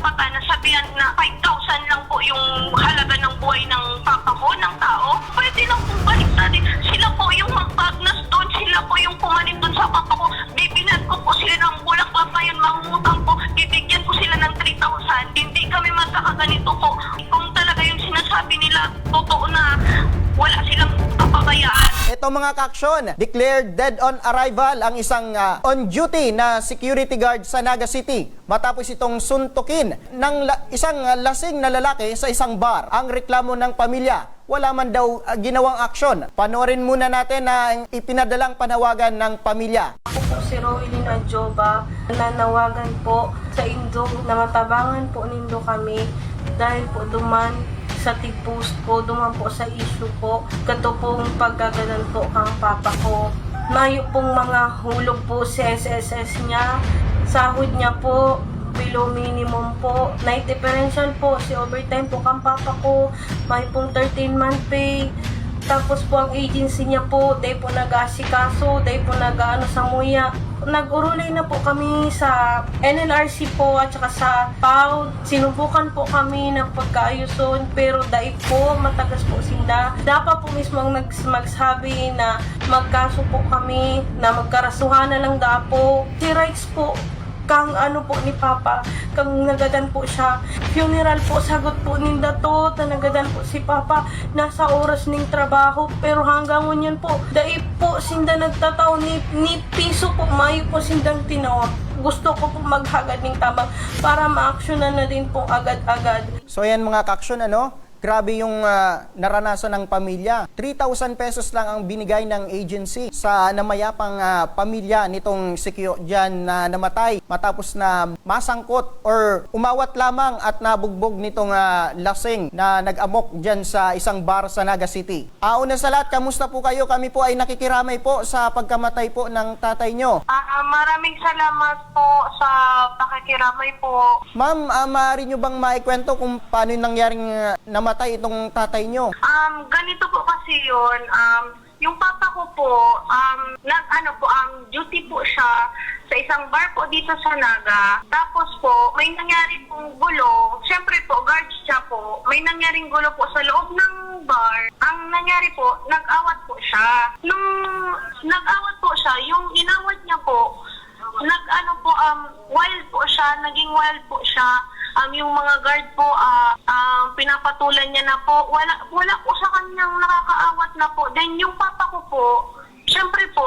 karapatan na sabihan na 5,000 lang po yung halaga Ito mga kaksyon, declared dead on arrival ang isang ah, on-duty na security guard sa Naga City matapos itong suntukin ng la- isang ah, lasing na lalaki sa isang bar. Ang reklamo ng pamilya, wala man daw ah, ginawang aksyon. Panorin muna natin na ipinadalang panawagan ng pamilya. Ako po si Rowelyn Adjoba. Nanawagan po sa Indo na matabangan po nindo kami dahil po duman sa tig-post ko, duman po sa issue po, kato pong paggagalan po kang papa ko. Mayo pong mga hulog po si SSS niya, sahod niya po, below minimum po. Night differential po, si overtime po kang papa ko, may pong 13 month pay, tapos po ang agency niya po, dahil po nag-asikaso, dahil po nag-ano sa muya. Nag-urulay na po kami sa NLRC po at saka sa PAW. Sinubukan po kami ng pagkaayuson pero dahil po matagas po sila. Dapat po mismo ang nags- magsabi na magkaso po kami na magkarasuhan na lang dapo. Si rights po kang ano po ni Papa, kang nagadan po siya. Funeral po, sagot po ninda to, tanagadan po si Papa, nasa oras ning trabaho, pero hanggang ngunyan po, dahil po sinda nagtataw ni, ni piso po, mayo po sindang tinawag. Gusto ko po maghagad ng tabang para ma-actionan na din po agad-agad. So yan mga kaksyon ano, grabe yung ah, naranasan ng pamilya. 3,000 pesos lang ang binigay ng agency sa namayapang ah, pamilya nitong sikyo dyan na namatay matapos na masangkot or umawat lamang at nabugbog nitong ah, lasing na nag-amok dyan sa isang bar sa Naga City. Ah, una sa lahat, kamusta po kayo? Kami po ay nakikiramay po sa pagkamatay po ng tatay nyo. Ah, maraming salamat po sa pakikiramay po. Ma'am, ah, maaari nyo bang maikwento kung paano yung nangyaring ah, namatay itong tatay nyo? Um, ganito po kasi yun. Um, yung papa ko po, um, nag, ano po, um, duty po siya sa isang bar po dito sa Naga. Tapos po, may nangyari pong gulo. Siyempre po, guard siya po. May nangyaring gulo po sa loob ng bar. Ang nangyari po, nag-awat po siya. Nung nag-awat po siya, yung inawat niya po, nag ano po um wild po siya naging wild po siya um yung mga guard po ah ah, pinapatulan niya na po wala wala po sa kanyang nakakaawat na po then yung papa ko po syempre po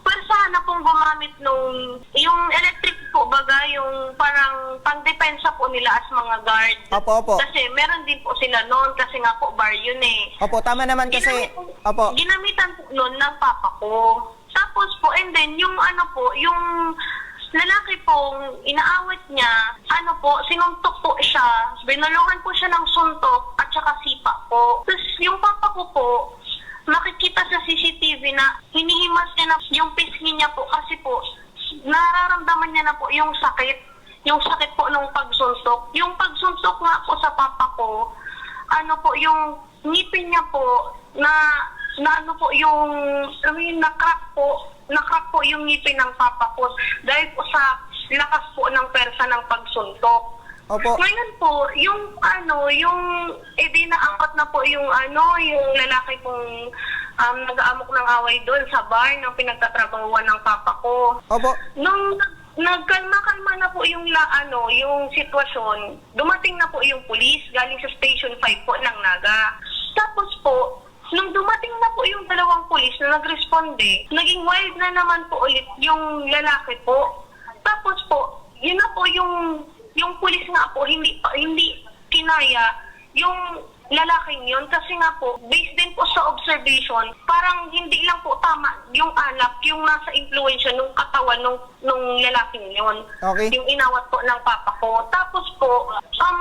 pwersa na pong gumamit nung yung electric po baga yung parang pangdepensa po nila as mga guard Opo, opo. kasi meron din po sila noon kasi nga po bar yun eh Opo, tama naman kasi... Ginamit- Opo. Ginamitan po noon ng papa ko. Tapos po, and then, yung ano po, yung lalaki pong inaawit niya, ano po, sinuntok po siya, binulungan po siya ng suntok at saka sipa po. Tapos yung papa ko po, makikita sa CCTV na hinihimas niya na yung pisngi niya po kasi po, nararamdaman niya na po yung sakit. Yung sakit po nung pagsuntok. Yung pagsuntok nga po sa papa ko, ano po, yung ngipin niya po, na, na ano po, yung, I mean, nakrack po, nakrack po yung ngipin ng papa ko dahil po sa lakas po ng persa ng pagsuntok. Opo. Ngayon po, yung ano, yung edi naangkat na po yung ano, yung lalaki pong um, nag-aamok ng away doon sa bar ng pinagtatrabahuan ng papa ko. Opo. Nung nag- nagkalma-kalma na po yung la, ano, yung sitwasyon, dumating na po yung pulis galing sa Station 5 po ng Naga. Tapos po, nung dumating na po yung dalawang pulis na nagresponde, naging wild na naman po ulit yung lalaki po. Tapos po, yun na po yung yung pulis nga po hindi hindi kinaya yung lalaking yun kasi nga po based din po sa observation parang hindi lang po tama yung alak yung nasa influensya nung katawan nung nung lalaking yun Okay. yung inawat po ng papa ko tapos po um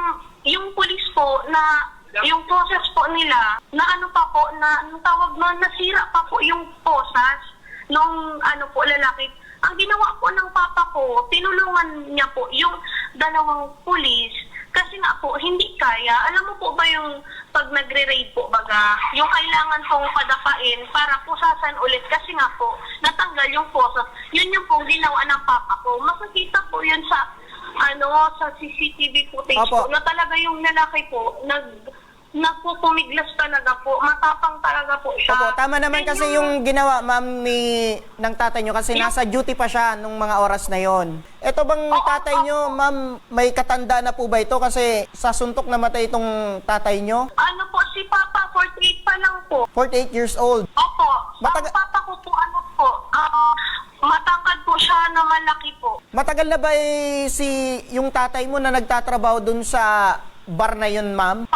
yung pulis po na yung process po nila na ano pa po na anong tawag mo nasira pa po yung posas nung ano po lalaki ang ginawa po ng papa ko, tinulungan niya po yung dalawang pulis kasi nga po, hindi kaya. Alam mo po ba yung pag nagre-raid po baga, yung kailangan pong padapain para pusasan ulit kasi nga po, natanggal yung posas. Yun yung pong ginawa ng papa ko. Makikita po yun sa ano, sa CCTV footage Opo. po, na talaga yung lalaki po, nag, nagpupumiglas talaga po. Matapang talaga po siya. Opo, tama naman Then kasi yung ginawa, ma'am, ni, ng tatay nyo kasi nasa duty pa siya nung mga oras na yon. Ito bang tatay nyo, ma'am, may katanda na po ba ito? Kasi sa suntok namatay itong tatay nyo. Ano po, si Papa, 48 pa lang po. 48 years old. Opo. Mataga- Ang papa ko po, ano po, ah, matangkad po siya na malaki po. Matagal na ba eh, si yung tatay mo na nagtatrabaho dun sa bar na yun, ma'am?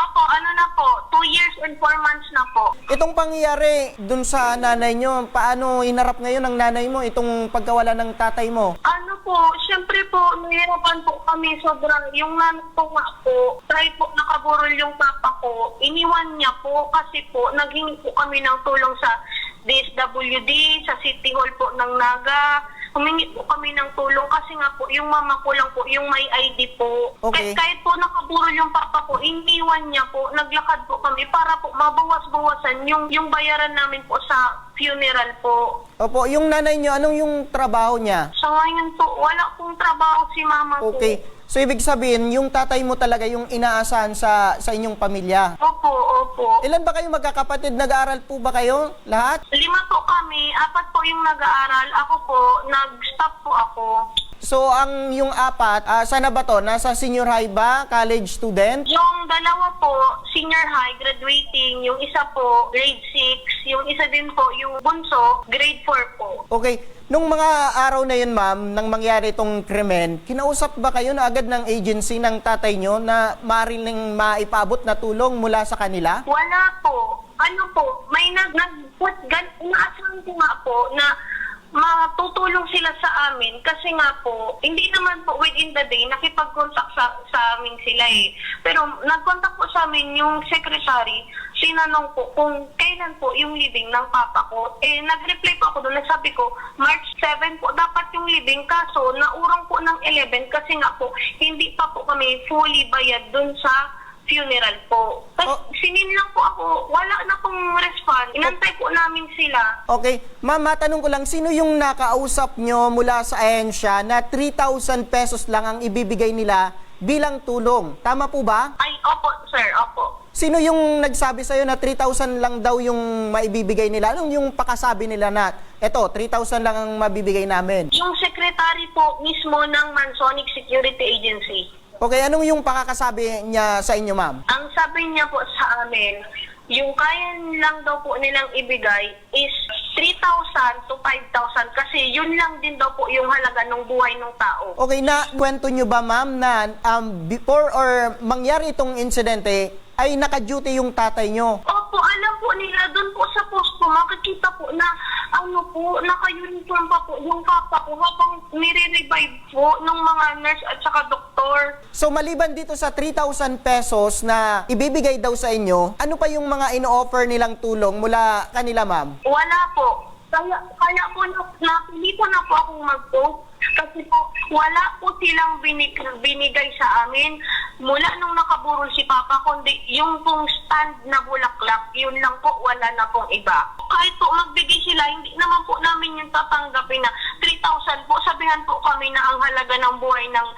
Po, 2 years and 4 months na po. Itong pangyayari dun sa nanay nyo, paano inarap ngayon ng nanay mo itong pagkawala ng tatay mo? Ano po, syempre po, nahirapan po kami sobrang, yung nanay ko nga po, try po nakaburol yung papa ko, iniwan niya po kasi po, naghingi po kami ng tulong sa DSWD, sa City Hall po ng Naga, humingi po kami ng tulong kasi nga po, yung mama ko lang po, yung may ID po. Okay. Kahit, kahit po nakaburol yung papa ko, iniwan niya po, naglakad po kami para po mabawas-bawasan yung, yung bayaran namin po sa funeral po. Opo, yung nanay nyo, anong yung trabaho niya? Sa ngayon po, wala pong trabaho si mama ko. Okay. So, ibig sabihin, yung tatay mo talaga yung inaasahan sa, sa inyong pamilya. Opo, opo. Ilan ba kayo magkakapatid? Nag-aaral po ba kayo? Lahat? Lima po kami, apat po yung nag-aaral. Ako po, nag-stop po ako. So, ang yung apat, ah, sana ba to? Nasa senior high ba? College student? Yung dalawa po, senior high, graduating. Yung isa po, grade 6. Yung isa din po, yung bunso, grade 4 po. Okay. Nung mga araw na yun, ma'am, nang mangyari itong krimen, kinausap ba kayo na agad ng agency ng tatay nyo na maaaring maipabot na tulong mula sa kanila? Wala po. Ano po, may nag, nag-put, gan, inaasahan ko nga po na matutulong sila sa amin kasi nga po, hindi naman po within the day nakipag-contact sa, sa amin sila eh. Pero nag-contact po sa amin yung secretary, sinanong po kung kailan po yung living ng papa ko. Eh, nag-reply po ako doon, nagsabi ko, March 7 po dapat yung living, kaso naurang po ng 11 kasi nga po, hindi pa po kami fully bayad doon sa funeral po. Tapos Oh. sinin lang po ako, wala na pong response. Inantay po namin sila. Okay. Ma'am, matanong ko lang, sino yung nakausap nyo mula sa ahensya na 3,000 pesos lang ang ibibigay nila bilang tulong? Tama po ba? Ay, opo, sir, opo. Sino yung nagsabi sa'yo na 3,000 lang daw yung maibibigay nila? Anong yung pakasabi nila na, eto, 3,000 lang ang mabibigay namin? Yung secretary po mismo ng Mansonic Security Agency. Okay, anong yung pakakasabi niya sa inyo, ma'am? Ang sabi niya po sa amin, yung kaya lang daw po nilang ibigay is 3,000 to 5,000 kasi yun lang din daw po yung halaga ng buhay ng tao. Okay, na kwento nyo ba, ma'am, na um, before or mangyari itong insidente, ay naka-duty yung tatay nyo? Opo, alam po nila, doon po sa posto, makikita po na, ano po, naka-uniform pa po yung papa ko habang nire-revive po ng mga nurse at saka doktor. So maliban dito sa 3,000 pesos na ibibigay daw sa inyo, ano pa yung mga ino-offer nilang tulong mula kanila, ma'am? Wala po. Kaya, kaya po, na, napili ko na po akong mag-post kasi po, wala po silang binig, binigay sa amin mula nung nakaburol si Papa, kundi yung pong stand na bulaklak, yun lang po, wala na pong iba. Kahit po magbigay sila, hindi naman po namin yung tatanggapin na 3,000 po, sabihan po kami na ang halaga ng buhay ng,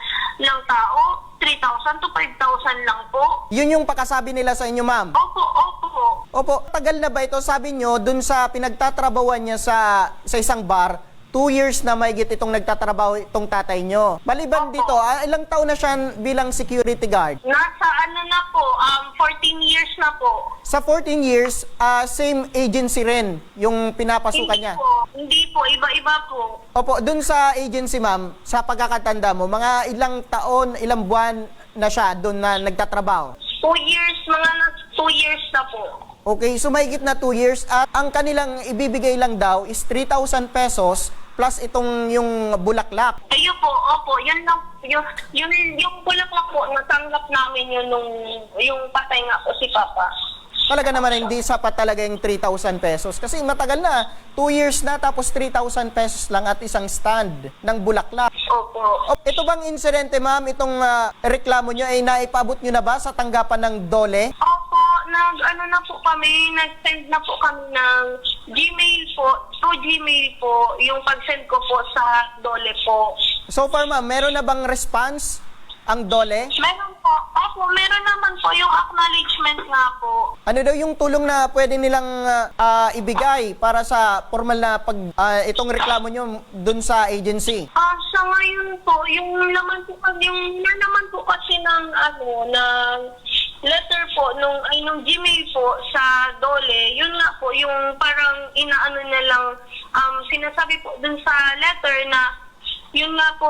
ng tao, 3,000 to 5,000 lang po. Yun yung pakasabi nila sa inyo, ma'am. Opo, opo. Opo, tagal na ba ito? Sabi nyo, dun sa pinagtatrabawan niya sa, sa isang bar, two years na may itong nagtatrabaho itong tatay nyo. Maliban Opo. dito, ah, ilang taon na siya bilang security guard? Nasa ano na po, um, 14 years na po. Sa 14 years, ah, same agency rin yung pinapasukan hindi niya. po, hindi po, iba-iba po. Opo, dun sa agency ma'am, sa pagkakatanda mo, mga ilang taon, ilang buwan na siya dun na nagtatrabaho? Two years, mga na, two years na po. Okay, so mahigit na 2 years at ang kanilang ibibigay lang daw is 3,000 pesos plus itong yung bulaklak. Ayun po, opo, yun lang, yun, yun, yung bulaklak po, natanggap namin yun nung, yung patay nga po si Papa. Talaga naman hindi sapat talaga yung 3,000 pesos. Kasi matagal na, 2 years na tapos 3,000 pesos lang at isang stand ng bulaklak. Opo. O, ito bang insidente ma'am, itong ah, reklamo nyo ay naipabot nyo na ba sa tanggapan ng dole? Opo, nag, ano na po kami, nag-send na po kami ng Gmail po, through Gmail po, yung pag-send ko po sa Dole po. So far ma'am, meron na bang response ang dole? Meron po. Opo, meron naman po yung acknowledgement nga po. Ano daw yung tulong na pwede nilang ah, ah, ibigay para sa formal na pag ah, itong reklamo nyo dun sa agency? Ah, sa ngayon po, yung naman po kasi yung na naman po kasi ng ano ng letter po nung ay nung Gmail po sa Dole, yun nga po yung parang inaano na lang um sinasabi po dun sa letter na yun nga po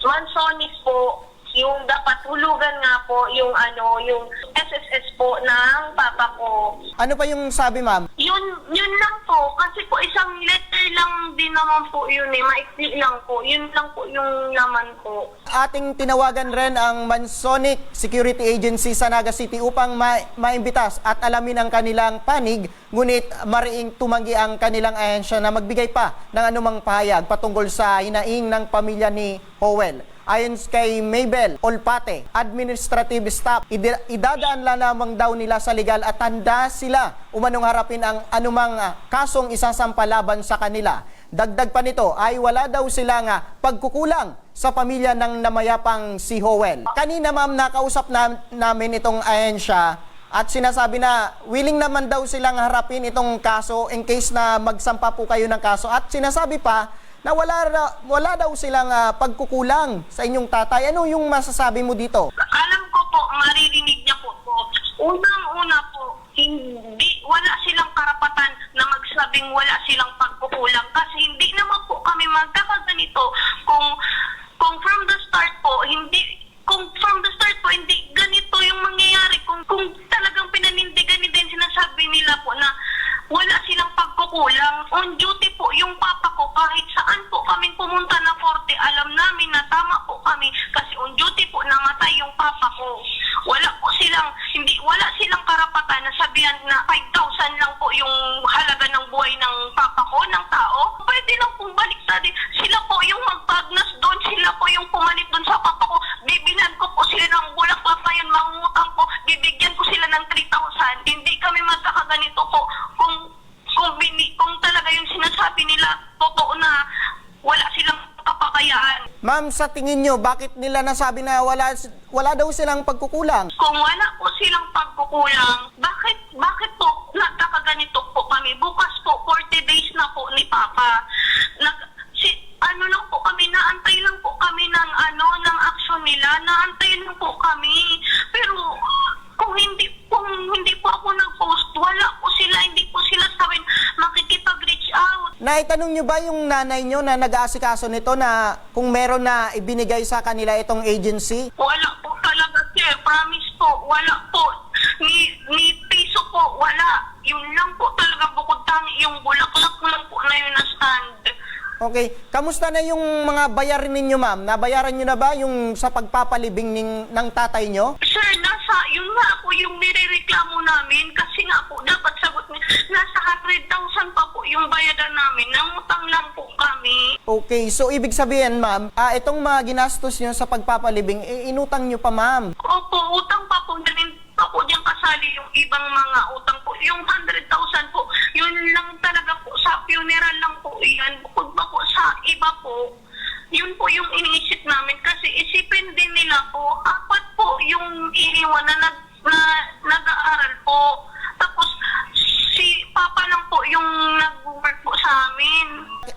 Mansonis po yung dapat hulugan nga po yung ano yung SSS po ng papa ko. Ano pa yung sabi ma'am? Yun, yun lang po. Kasi po isang letter lang din naman po yun eh. Maikli lang po. Yun lang po yung naman po. Ating tinawagan rin ang Mansonic Security Agency sa Naga City upang ma- maimbitas at alamin ang kanilang panig, ngunit mariing tumanggi ang kanilang ahensya na magbigay pa ng anumang pahayag patungkol sa hinaing ng pamilya ni Howell. Ayon kay Mabel Olpate, administrative staff, idadaan lang lamang daw nila sa legal at handa sila umanong harapin ang anumang ah, kasong isasampa laban sa kanila. Dagdag pa nito ay wala daw sila nga pagkukulang sa pamilya ng namayapang si Howell. Kanina ma'am nakausap na, namin itong ahensya at sinasabi na willing naman daw silang harapin itong kaso in case na magsampa po kayo ng kaso at sinasabi pa na wala, wala daw silang ah, pagkukulang sa inyong tatay. Ano yung masasabi mo dito? Alam ko po, maririnig niya po po. Unang-una po, hindi, wala silang karapatan na magsabing wala silang pagkukulang kasi hindi naman po kami magkakaganito kung kung from the start po, hindi kung from the start po, hindi ganito yung mangyayari. Kung, kung talagang pinanindigan ni din sinasabi nila po na wala silang pagkukulang. On duty po yung papa ko kahit saan Ma'am, sa tingin nyo, bakit nila nasabi na wala, wala daw silang pagkukulang? Kung wala po silang pagkukulang, bakit bakit po nagkakaganito po kami? Bukas po, 40 days na po ni Papa. Nag, si, ano lang po kami, naantay lang po kami ng ano, ng action nila. Naantay lang po kami. Pero kung hindi kung hindi po ako nag-post, wala po sila, hindi po sila sa akin makikipag-reach out. Naitanong nyo ba yung nanay nyo na nag-aasikaso nito na kung meron na ibinigay sa kanila itong agency? Wala po talaga, sir. Promise po, wala po. Ni, ni piso po, wala. Yun lang po talaga bukod tangi yung bulaklak lang po na yun na stand. Okay. Kamusta na yung mga bayarin ninyo, ma'am? Nabayaran nyo na ba yung sa pagpapalibing ning, ng tatay nyo? Sir, nasa, yun nga po yung nirereklamo namin kasi nga po dapat sagot niya, nasa 100,000 pa po yung bayadan namin. Nangutang lang po kami. Okay. So, ibig sabihin, ma'am, ah, itong mga ginastos nyo sa pagpapalibing, eh, inutang nyo pa, ma'am. Opo, utang pa po. Galing pa po dyan kasali yung ibang mga utang po. Yung 100,000 po, yun lang talaga po sa funeral lang po yan. Bukod pa po sa iba po, yun po yung iniisip namin. Kasi isipin din nila po, apat po yung iniwan na, nag, na nag-aaral po. Tapos, si Papa lang po yung nag-work po sa amin.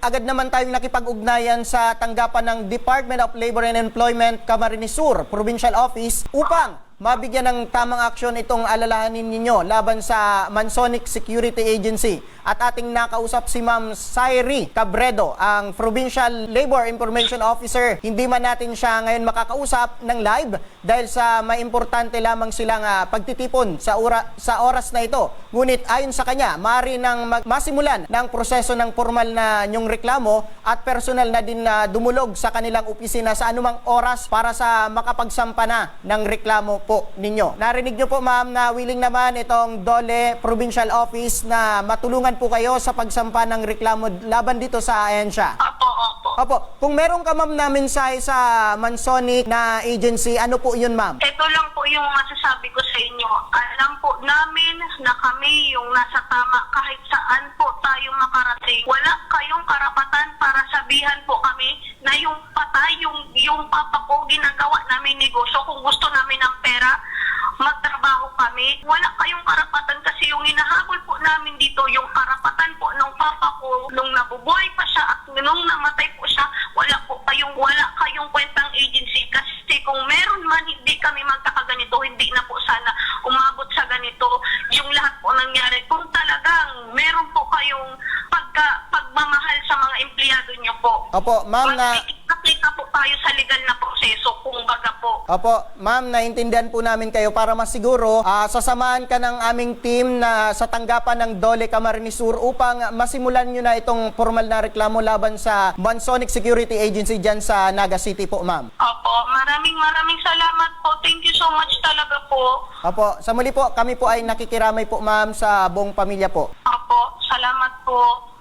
Agad naman tayong nakipag-ugnayan sa tanggapan ng Department of Labor and Employment Camarines Sur Provincial Office upang mabigyan ng tamang aksyon itong alalahanin ninyo laban sa Mansonic Security Agency. At ating nakausap si Ma'am Sairi Cabredo, ang Provincial Labor Information Officer. Hindi man natin siya ngayon makakausap ng live dahil sa may importante lamang silang ah, pagtitipon sa, ora, sa oras na ito. Ngunit ayon sa kanya, maaari nang mag- masimulan ng proseso ng formal na nyong reklamo at personal na din na dumulog sa kanilang opisina sa anumang oras para sa makapagsampa na ng reklamo po ninyo. Narinig nyo po ma'am na willing naman itong Dole Provincial Office na matulungan po kayo sa pagsampa ng reklamo laban dito sa ahensya. Opo, opo. Opo, kung meron ka ma'am na mensahe sa Mansonic na agency, ano po yun ma'am? Ito lang po yung masasabi ko sa inyo. Alam po namin na kami yung nasa tama kahit saan po tayo makarating. Wala kayong karapatan para sabihan po kami na yung patay, yung, yung papa ko, ginagawa namin negosyo. Kung gusto namin ng pera, magtrabaho kami. Wala kayong karapatan kasi yung hinahabol po namin dito, yung karapatan po nung papa ko, nung nabubuhay pa siya at nung namatay po siya, wala po kayong, wala kayong kwentang agency kasi kung meron man hindi kami magkakaganito, hindi na po sana umabot sa ganito yung lahat po nangyari. Kung talagang meron po kayong pagka, pagmamahal sa mga empleyado niyo po, Opo, ma'am na... Tayo sa legal na proseso, kung baga po. Opo, ma'am, naintindihan po namin kayo para masiguro, ah, sasamahan ka ng aming team na sa tanggapan ng Dole Camarines Sur upang masimulan nyo na itong formal na reklamo laban sa Mansonic Security Agency dyan sa Naga City po, ma'am. Opo, maraming maraming salamat po. Thank you so much talaga po. Opo, sa muli po, kami po ay nakikiramay po, ma'am, sa buong pamilya po. Opo, salamat po.